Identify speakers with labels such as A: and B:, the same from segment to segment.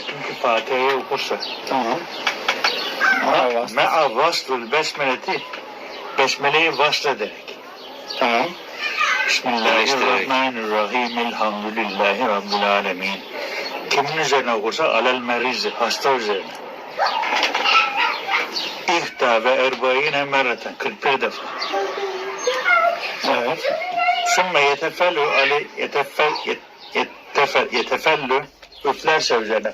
A: ki Fatiha'yı okursa.
B: Tamam.
A: Me'a vaslul besmeleti. Besmeleyi vaslederek
B: Tamam.
A: Bismillahirrahmanirrahim. Elhamdülillahi Rabbil Alemin. Kimin üzerine okursa alel merizi hasta üzerine. İhta ve erbayine merreten 41 defa.
B: Evet.
A: Sümme yetefellu ali yetefel yet, yetefel yetefellu üflerse üzerine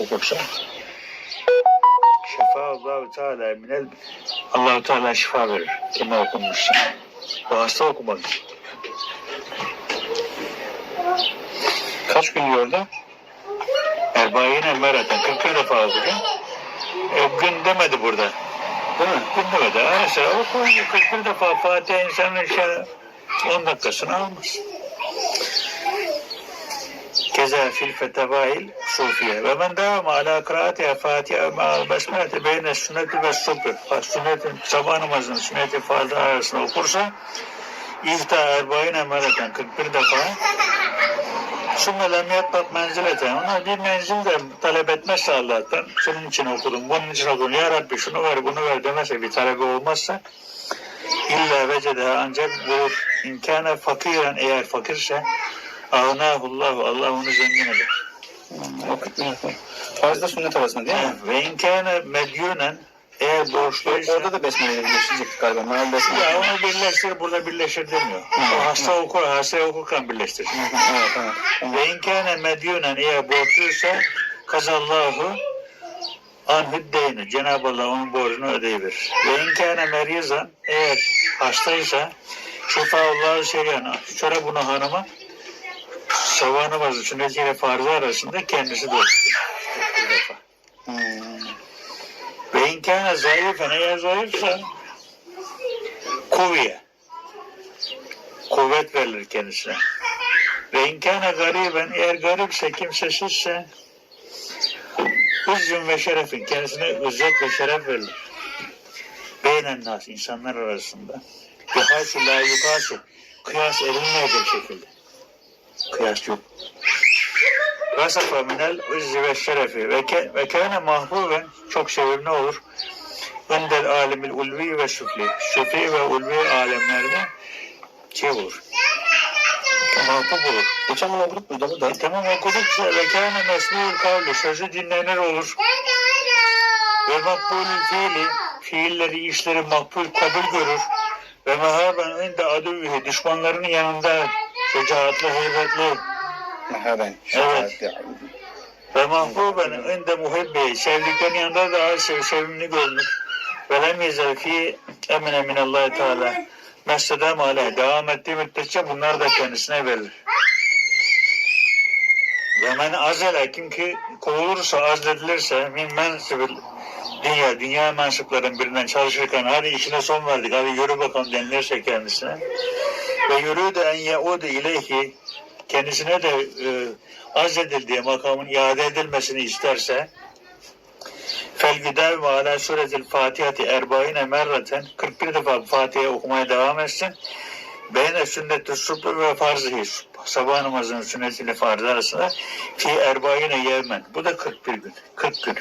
A: okursa şefa Allahu Teala minel Allahu Teala şifa verir. Kime okunmuşsa. Bu hasta okumak için.
B: Kaç gün diyordu?
A: Erbayine mereten 41 defa okuyacak. E, gün demedi burada.
B: Değil mi?
A: Gün demedi. Ha, Mesela okuyunca 41 defa Fatiha insanın işte 10 dakikasını almaz. Keza fil fetevail sufiye. Ve men devam ala kıraatiha Fatiha ma'al besmeleti beyne sünneti ve subh. Sünnetin sabah namazının sünneti fardı arasında okursa İhta erbayine mereten 41 defa Sümme lem yatlat menzileten. Ona bir menzil de talep etmezse Allah'tan. Şunun için okudum, bunun için okudum. Ya Rabbi şunu ver, bunu ver demezse bir talebi olmazsa illa vecedeha ancak bulur. İmkâne fakiren eğer fakirse ağnâhullahu Allah onu zengin eder.
B: O 40 gün yapar. Farzla sünnet arasında değil mi?
A: Ve imkâne medyûnen eğer borçluysa
B: Orada da besmeleyle birleştirecektik galiba. Meal besmele.
A: ya onu birleştir burada birleşir demiyor. O hasta okur, hasta okurken birleştir.
B: evet, evet.
A: Ve inkâne medyûnen eğer borçluysa kazallahu anhüddeyni. Cenab-ı Allah onun borcunu ödeyiverir. Ve inkâne merizan eğer hastaysa şifaullahu şeriyan. Şöyle bunu hanıma sabah namazı sünnetiyle farzı arasında kendisi defa.
B: Hmm.
A: Ve inkâne zayıfen eğer zayıfsa kuvviye. Kuvvet verilir kendisine. Ve inkâne gariben eğer garipse kimsesizse Üzzün ve şerefin kendisine üzzet ve şeref verilir. Beynen nas insanlar arasında. Bir haysu la yukasu kıyas edilmeyecek şekilde. Kıyas yok. Vasafa minel üzzi ve şerefi ve, kâne mahbuben çok sevimli olur. Öndel alimil ulvi ve süfli. Süfli ve ulvi alemlerde şey olur. Mahbub olur.
B: Geçen bunu okuduk burada bu da.
A: E, tamam okuduk. Ve kâne mesmûl kavlu. Sözü dinlenir olur. Ve makbul fiili. Fiilleri, işleri makbul kabul görür. Ve mehaben inde adüvühü. Düşmanlarının yanında şecaatli, heybetli.
B: Merhaben.
A: Evet. Ve mahbuben inde muhibbi. Sevdiklerinin yanında da az sev, sevimli görünür. Ve lem yezel fi emine minallahi teala. Mesledem aleyh. Devam ettiği müddetçe bunlar da kendisine verilir. Ve men azele kim ki kovulursa azledilirse min mensibil dünya, dünya mensupların birinden çalışırken hadi işine son verdik hadi yürü bakalım denilirse kendisine ve yürü de en yaudu ileyhi kendisine de e, azledildiği makamın iade edilmesini isterse fel güdev ve ala suretil fatihati erbaine merraten 41 defa Fatiha okumaya devam etsin. Beyne sünnetü subh ve farzı sabah namazının sünnetiyle farzı arasında fi erbaine yevmen. Bu da 41 gün. 40 gün.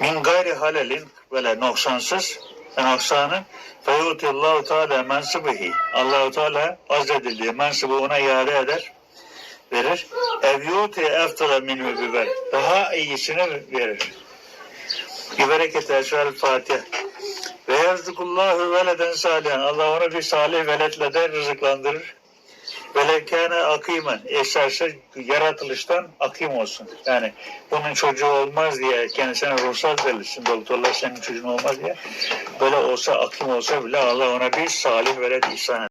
A: Min gayri halelin böyle noksansız ve noksanı feyutillahu teala mensubihi. Allahu Teala azledildiği mensubu ona iade eder verir. Ev yuti eftala minhu biber. Daha iyisini verir. Bir bereket esvel Fatiha. Ve yerzukullahu veleden salihan. Allah onu bir salih veletle de rızıklandırır. Velekâne akimen. Eserse yaratılıştan akim olsun. Yani bunun çocuğu olmaz diye kendisine ruhsat verilsin. Doktorlar senin çocuğun olmaz diye. Böyle olsa akim olsa bile Allah ona bir salih velet ihsan.